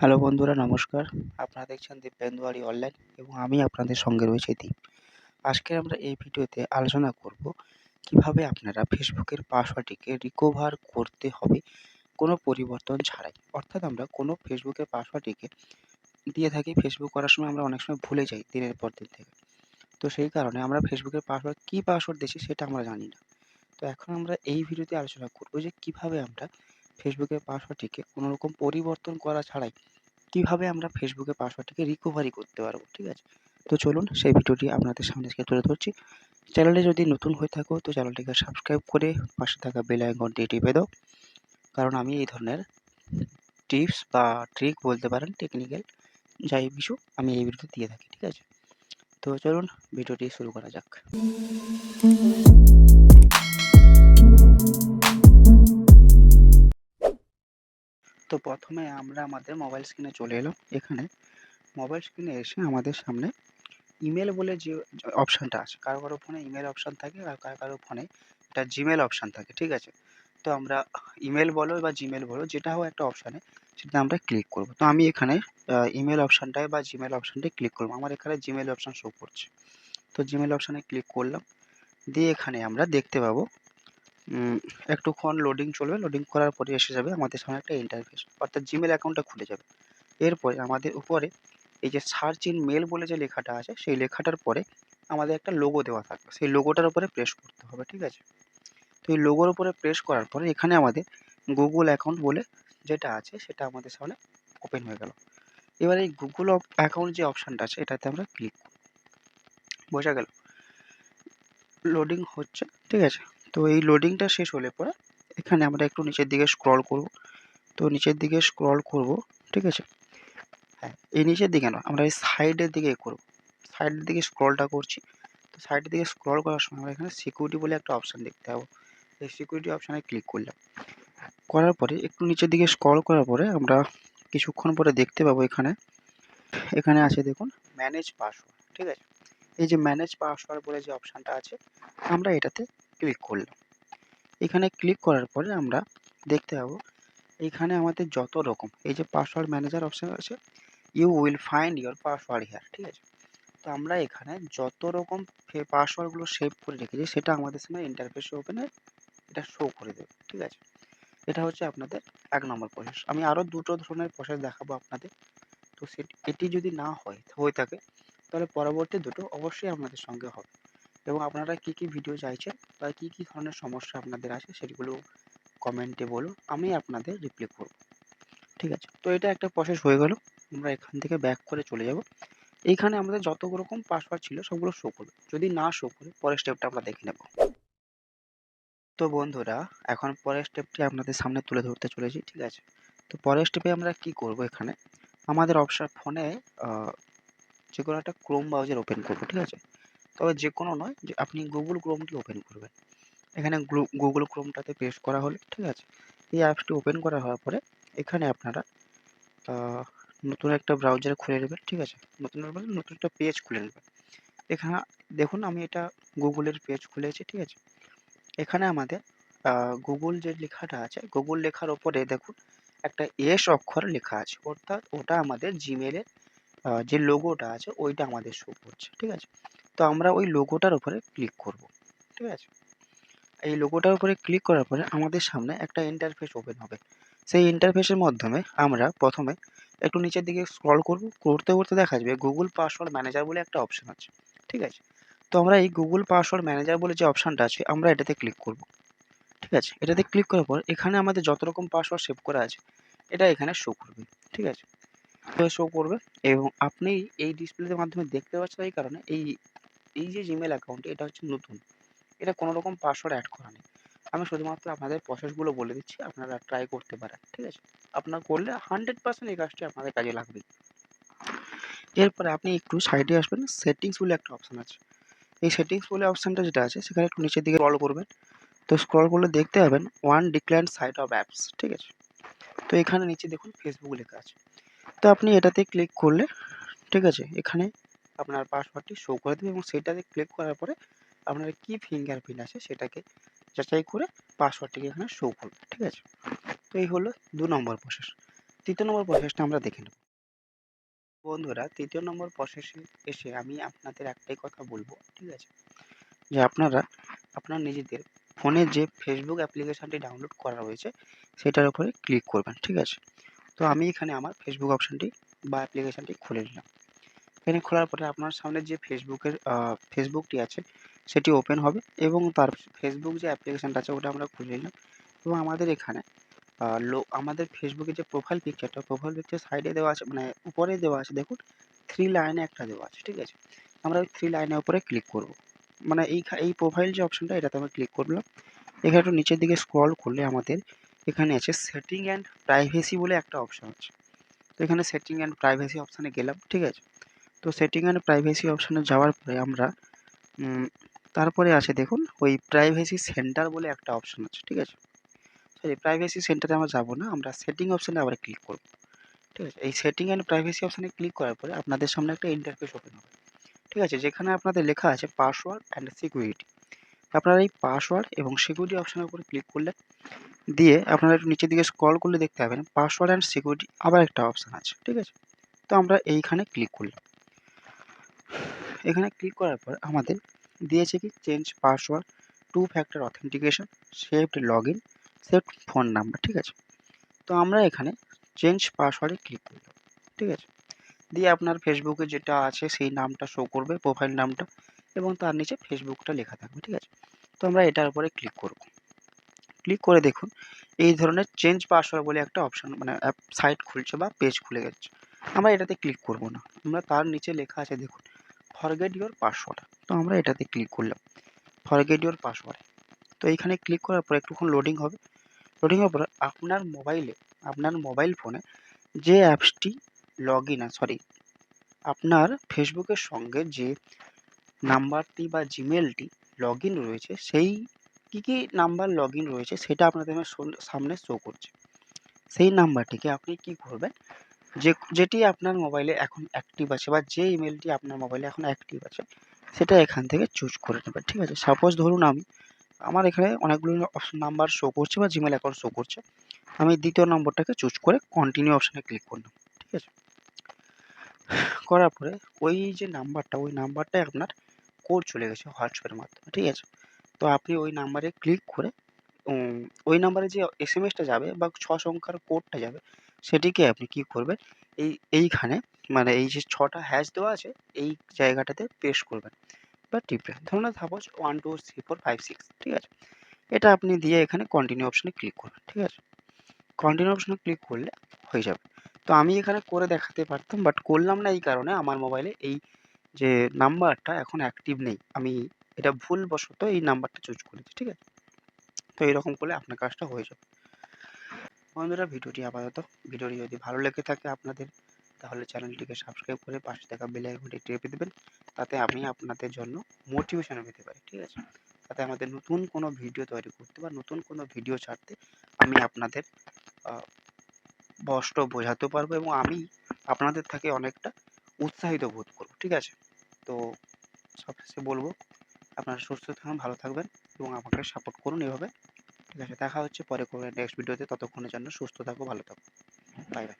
Hello বন্ধুরা, নমস্কার। আপনারা দেখছেন দীপেন্দুয়ারি অনলাইন এবং আমি আপনাদের সঙ্গে রয়েছে দীপ। আজকে আমরা এই ভিডিওতে আলোচনা করব কীভাবে আপনারা ফেসবুকের পাসওয়ার্ডটিকে রিকভার করতে হবে কোনো পরিবর্তন ছাড়াই। অর্থাৎ আমরা কোনো ফেসবুকের পাসওয়ার্ডটিকে দিয়ে থাকি, ফেসবুক করার সময় আমরা অনেক সময় ভুলে যাই দিনের পর দিন থেকে। তো সেই কারণে আমরা ফেসবুকের পাসওয়ার্ড কী পাসওয়ার্ড দিচ্ছি সেটা আমরা জানি না। তো এখন আমরা এই ভিডিওতে আলোচনা করব যে কীভাবে আমরা ফেসবুকের পাসওয়ার্ডটিকে কোনো রকম পরিবর্তন করা ছাড়াই কীভাবে আমরা ফেসবুকের পাসওয়ার্ডটিকে রিকভারি করতে পারব, ঠিক আছে? তো চলুন সেই ভিডিওটি আপনাদের সামনে আজকে তুলে ধরছি। চ্যানেলে যদি নতুন হয়ে থাকো, তো চ্যানেলটিকে সাবস্ক্রাইব করে পাশে থাকা বেল আইকনটি টিপে দাও। কারণ আমি এই ধরনের টিপস বা ট্রিক বলতে পারেন টেকনিক্যাল যাই কিছু, আমি এই ভিডিওতে দিয়ে থাকি, ঠিক আছে? তো চলুন ভিডিওটি শুরু করা যাক। তো প্রথমে আমরা আমাদের মোবাইল স্ক্রিনে চলে এলাম এখানে। মোবাইল স্ক্রিনে এসে আমাদের সামনে ইমেল বলে যে অপশানটা আছে। কারও কারও ফোনে ইমেল অপশান থাকে আর কারও কারও ফোনে একটা জিমেল অপশান থাকে, ঠিক আছে? তো আমরা ইমেল বলো বা জিমেল বলো, যেটা হোক একটা অপশানে সেটা আমরা ক্লিক করব। তো আমি এখানে ইমেল অপশানটায় বা জিমেল অপশানটায় ক্লিক করব। আমার এখানে জিমেল অপশান শো করছে। তো জিমেল অপশানে ক্লিক করলাম। দিয়ে এখানে আমরা দেখতে পাবো একটুক্ষণ লোডিং চলবে। লোডিং করার পরে এসে যাবে আমাদের সামনে একটা ইন্টারফেস অর্থাৎ জিমেল অ্যাকাউন্টটা খুলে যাবে। এরপরে আমাদের উপরে এই যে সার্চ ইন মেল বলে যে লেখাটা আছে, সেই লেখাটার পরে আমাদের একটা লোগো দেওয়া থাকবে। সেই লোগোটার উপরে প্রেস করতে হবে, ঠিক আছে? তো এই লোগোর উপরে প্রেস করার পরে এখানে আমাদের গুগল অ্যাকাউন্ট বলে যেটা আছে, সেটা আমাদের সামনে ওপেন হয়ে গেল। এবার এই গুগল অ্যাকাউন্ট যে অপশানটা আছে, এটাতে আমরা ক্লিক বোঝা গেল? লোডিং হচ্ছে, ঠিক আছে? তো এই লোডিংটা শেষ হলে পরে এখানে আমরা একটু নিচের দিকে স্ক্রল করব। তো নিচের দিকে স্ক্রল করব, ঠিক আছে? হ্যাঁ এই নিচের দিকে না, আমরা এই সাইডের দিকে করব। সাইডের দিকে স্ক্রলটা করছি। তো সাইডের দিকে স্ক্রল করার সময় আমরা এখানে সিকিউরিটি বলে একটা অপশান দেখতে পাবো। এই সিকিউরিটি অপশানে ক্লিক করলাম। করার পরে একটু নিচের দিকে স্ক্রল করার পরে আমরা কিছুক্ষণ পরে দেখতে পাবো এখানে এখানে আছে দেখুন ম্যানেজ পাসওয়ার্ড ঠিক আছে? এই যে ম্যানেজ পাসওয়ার্ড বলে যে অপশানটা আছে, আমরা এটাতে ক্লিক করলাম। এখানে ক্লিক করার পরে আমরা দেখতে পাবো, এখানে আমাদের যত রকম, এই যে পাসওয়ার্ড ম্যানেজার অপশান আছে you will find your password here ঠিক আছে? তো আমরা এখানে যত রকম পাসওয়ার্ডগুলো সেভ করে রেখেছি, সেটা আমাদের সামনে ইন্টারফেসে ওপেনে এটা শো করে দেবে, ঠিক আছে? এটা হচ্ছে আপনাদের এক নম্বর প্রসেস আমি আরও দুটো ধরনের প্রসেস দেখাবো আপনাদের। তো সেটি, এটি যদি না হয়, হয়ে থাকে, তাহলে পরবর্তী দুটো অবশ্যই আপনাদের সঙ্গে হবে। এবং আপনারা কী কী ভিডিও চাইছেন বা কী কী ধরনের সমস্যা আপনাদের আছে সেগুলো কমেন্টে বলুন, আমি আপনাদের রিপ্লাই করব। ঠিক আছে? তো এটা একটা প্রসেস হয়ে গেল। আমরা এখান থেকে ব্যাক করে চলে যাব। এইখানে আমাদের যত রকম পাসওয়ার্ড ছিল সবগুলো শো করবে। যদি না শো করে, পরের স্টেপটা আমরা দেখে নেব। তো বন্ধুরা, এখন পরের স্টেপটি আপনাদের সামনে তুলে ধরতে চলেছি, ঠিক আছে? তো পরের স্টেপে আমরা কি করব এখানে? আমাদের অপশন ফোনে যে কোনো একটা ক্রোম ব্রাউজার ওপেন করব, ঠিক আছে? তবে যে কোনো নয় যে আপনি গুগল ক্রোমটি ওপেন করবেন। এখানে গুগল ক্রোমটাতে প্রেস করা হলে, ঠিক আছে? এই অ্যাপসটি ওপেন করা হওয়ার পরে, এখানে আপনারা নতুন একটা ব্রাউজার খুলে নেবেন, ঠিক আছে? নতুন নতুন একটা পেজ খুলে নেবেন। এখানে দেখুন, আমি এটা গুগলের পেজ খুলেছি, ঠিক আছে? এখানে আমাদের গুগল যে লেখাটা আছে গুগল লেখার ওপরে দেখুন, একটা এস অক্ষর লেখা আছে। অর্থাৎ ওটা আমাদের জিমেলের যে লোগোটা আছে, ওইটা আমাদের শো করছে, ঠিক আছে? তো আমরা ওই লোগোটার উপরে ক্লিক করব, ঠিক আছে? এই লোগোটার উপরে ক্লিক করার পরে আমাদের সামনে একটা ইন্টারফেস ওপেন হবে। সেই ইন্টারফেসের মাধ্যমে আমরা প্রথমে একটু নিচের দিকে স্ক্রল করব, করতে করতে দেখা যাবে গুগল পাসওয়ার্ড ম্যানেজার বলে একটা অপশান আছে, ঠিক আছে? তো আমরা এই গুগল পাসওয়ার্ড ম্যানেজার বলে যে অপশানটা আছে, আমরা এটাতে ক্লিক করব, ঠিক আছে? এটাতে ক্লিক করার পর এখানে আমাদের যত রকম পাসওয়ার্ড সেভ করা আছে, এটা এখানে শো করবে, ঠিক আছে? শো করবে এবং আপনি এই ডিসপ্লের মাধ্যমে দেখতে পাচ্ছেন এই কারণে এই এই যে জিমেল অ্যাকাউন্ট এটা হচ্ছে নতুন, এটা কোনো রকম পাসওয়ার্ড অ্যাড করা নেই। আমি শুধুমাত্র আপনাদের প্রসেসগুলো বলে দিচ্ছি, আপনারা ট্রাই করতে পারেন, ঠিক আছে? আপনার করলে হান্ড্রেড পার্সেন্ট এই কাজটি আপনাদের কাজে লাগবে। এরপরে আপনি একটু সাইডে আসবেন সেটিংস বলে একটা অপশান আছে। এই সেটিংস বলে অপশানটা যেটা আছে, সেখানে একটু নিচের দিকে স্ক্রল করবেন। তো স্ক্রল করলে দেখতে পাবেন one decline site of apps ঠিক আছে? তো এখানে নিচে দেখুন ফেসবুক লেখা আছে। তো আপনি এটাতে ক্লিক করলে, ঠিক আছে? এখানে আপনার পাসওয়ার্ডটি শো করে দেবে এবং সেটাতে ক্লিক করার পরে আপনার কী ফিঙ্গারপ্রিন্ট আছে সেটাকে যাচাই করে পাসওয়ার্ডটিকে এখানে শো করবে, ঠিক আছে? তো এই হলো দু নম্বর প্রসেস তৃতীয় নম্বর প্রসেসটা আমরা দেখে নেব। বন্ধুরা, তৃতীয় নম্বর প্রসেসে এসে আমি আপনাদের একটাই কথা বলব, ঠিক আছে? যে আপনারা, আপনার নিজেদের ফোনে যে ফেসবুক অ্যাপ্লিকেশানটি ডাউনলোড করা রয়েছে, সেটার উপরে ক্লিক করবেন, ঠিক আছে? তো আমি এখানে আমার ফেসবুক অপশানটি বা অ্যাপ্লিকেশানটি খুলে নিলাম। এখানে খোলার পরে আপনার সামনে যে ফেসবুকের ফেসবুকটি আছে, সেটি ওপেন হবে এবং তার ফেসবুক যে অ্যাপ্লিকেশানটা আছে, ওটা আমরা খুলে নিলাম এবং আমাদের এখানে লো, আমাদের ফেসবুকে যে প্রোফাইল পিকচারটা প্রোফাইল পিকচার সাইডে দেওয়া আছে মানে উপরে দেওয়া আছে, দেখুন থ্রি লাইনে একটা দেওয়া আছে, ঠিক আছে? আমরা ওই থ্রি লাইনের উপরে ক্লিক করব। মানে এই এই প্রোফাইল যে অপশনটা এটাতে আমরা ক্লিক করলাম। এখানে একটু নিচের দিকে স্ক্রল করলে আমাদের এখানে আছে সেটিং অ্যান্ড প্রাইভেসি বলে একটা অপশন আছে। তো এখানে সেটিং অ্যান্ড প্রাইভেসি অপশানে গেলাম, ঠিক আছে? তো সেটিং অ্যান্ড প্রাইভেসি অপশানে যাওয়ার পরে আমরা তারপরে আছে দেখুন, ওই প্রাইভেসি সেন্টার বলে একটা অপশান আছে, ঠিক আছে? সরি প্রাইভেসি সেন্টারে আমরা যাব না, আমরা সেটিং অপশানে আবার ক্লিক করব, ঠিক আছে? এই সেটিং অ্যান্ড প্রাইভেসি অপশানে ক্লিক করার পরে আপনাদের সামনে একটা ইন্টারফেস ওপেন হবে, ঠিক আছে? যেখানে আপনাদের লেখা আছে পাসওয়ার্ড অ্যান্ড সিকিউরিটি আপনারা এই পাসওয়ার্ড এবং সিকিউরিটি অপশানের উপরে ক্লিক করলে, দিয়ে আপনারা একটু নিচের দিকে স্ক্রল করলে দেখতে পাবেন পাসওয়ার্ড অ্যান্ড সিকিউরিটি আবার একটা অপশান আছে, ঠিক আছে? তো আমরা এইখানে ক্লিক করলাম। এখানে ক্লিক করার পর আমাদের দিয়েছে কি change password two factor authentication saved log in saved phone number ঠিক আছে? তো আমরা এখানে চেঞ্জ পাসওয়ার্ডে ক্লিক করলাম, ঠিক আছে? দিয়ে আপনার ফেসবুকে যেটা আছে সেই নামটা শো করবে প্রোফাইল নামটা, এবং তার নিচে ফেসবুকটা লেখা থাকবে, ঠিক আছে? তো আমরা এটার উপরে ক্লিক করব। ক্লিক করে দেখুন, এই ধরনের চেঞ্জ পাসওয়ার্ড বলে একটা অপশান মানে অ্যাপ সাইট খুলছে বা পেজ খুলে যাচ্ছে আমরা এটাতে ক্লিক করব না। আমরা তার নিচে লেখা আছে, দেখুন ফরগেট ইউর পাসওয়ার্ড তো আমরা এটাতে ক্লিক করলাম। ফরগেট ইউর পাসওয়ার্ড তো এইখানে ক্লিক করার পর একটুক্ষণ লোডিং হবে। লোডিং হওয়ার পর আপনার মোবাইলে আপনার মোবাইল ফোনে যে অ্যাপসটি লগ ইন সরি আপনার ফেসবুকের সঙ্গে যে নাম্বারটি বা জিমেলটি লগ ইন রয়েছে, সেই কী কী নাম্বার লগ ইন রয়েছে, সেটা আপনাদের সামনে শো করছে। সেই নাম্বারটিকে আপনি কি করবেন? যে, যেটি আপনার মোবাইলে এখন অ্যাক্টিভ আছে বা যে ইমেলটি আপনার মোবাইলে এখন অ্যাক্টিভ আছে, সেটা এখান থেকে চুজ করে নেবেন, ঠিক আছে? সাপোজ ধরুন আমি, আমার এখানে অনেকগুলো নাম্বার শো করছে বা জিমেল অ্যাকাউন্ট শো করছে, আমি দ্বিতীয় নম্বরটাকে চুজ করে কন্টিনিউ অপশানে ক্লিক করলাম ঠিক আছে? করার পরে ওই যে নাম্বারটা ওই নাম্বারটাই আপনার কোড চলে গেছে হোয়াটসঅ্যাপের মাধ্যমে, ঠিক আছে? তো আপনি ওই নাম্বারে ক্লিক করে ওই নাম্বারে যে এস এম এসটা যাবে বা ছ সংখ্যার কোডটা যাবে সেটিকে আপনি কি করবেন? এই, এইখানে মানে এই যে ছটা হ্যাশ দেওয়া আছে, এই জায়গাটাতে পেস্ট করবেন বা টিপবেন ধরুন suppose one two three four five six ঠিক আছে? এটা আপনি দিয়ে এখানে কন্টিনিউ অপশানে ক্লিক করবেন, ঠিক আছে? কন্টিনিউ অপশানে ক্লিক করলে হয়ে যাবে। তো আমি এখানে করে দেখাতে পারতাম বাট করলাম না এই কারণে আমার মোবাইলে এই যে নাম্বারটা এখন অ্যাক্টিভ নেই। আমি এটা ভুলবশত এই নাম্বারটা চুজ করেছি, ঠিক আছে? তো এরকম করলে আপনার কাজটা হয়ে যাবে। বন্ধুরা, ভিডিওটি আপাতত, ভিডিওটি যদি ভালো লেগে থাকে আপনাদের, তাহলে চ্যানেলটিকে সাবস্ক্রাইব করে পাশে থাকা বেল আইকনটি টেপে দেবেন, তাতে আমি আপনাদের জন্য মোটিভেশন পেতে পারি, ঠিক আছে? তাতে আমাদের নতুন কোনো ভিডিও তৈরি করতে বা নতুন কোনো ভিডিও ছাড়তে আমি আপনাদের কষ্ট বোঝাতে পারব এবং আমি আপনাদের থেকে অনেকটা উৎসাহিত বোধ করব, ঠিক আছে? তো সবশেষে বলব, আপনারা সুস্থ থাকুন, ভালো থাকবেন এবং আমাকে সাপোর্ট করুন এভাবে। দেখা হচ্ছে। পরে কোনো নেক্সট ভিডিওতে ততক্ষণের জন্য সুস্থ থাকো ভালো থাকো। Bye bye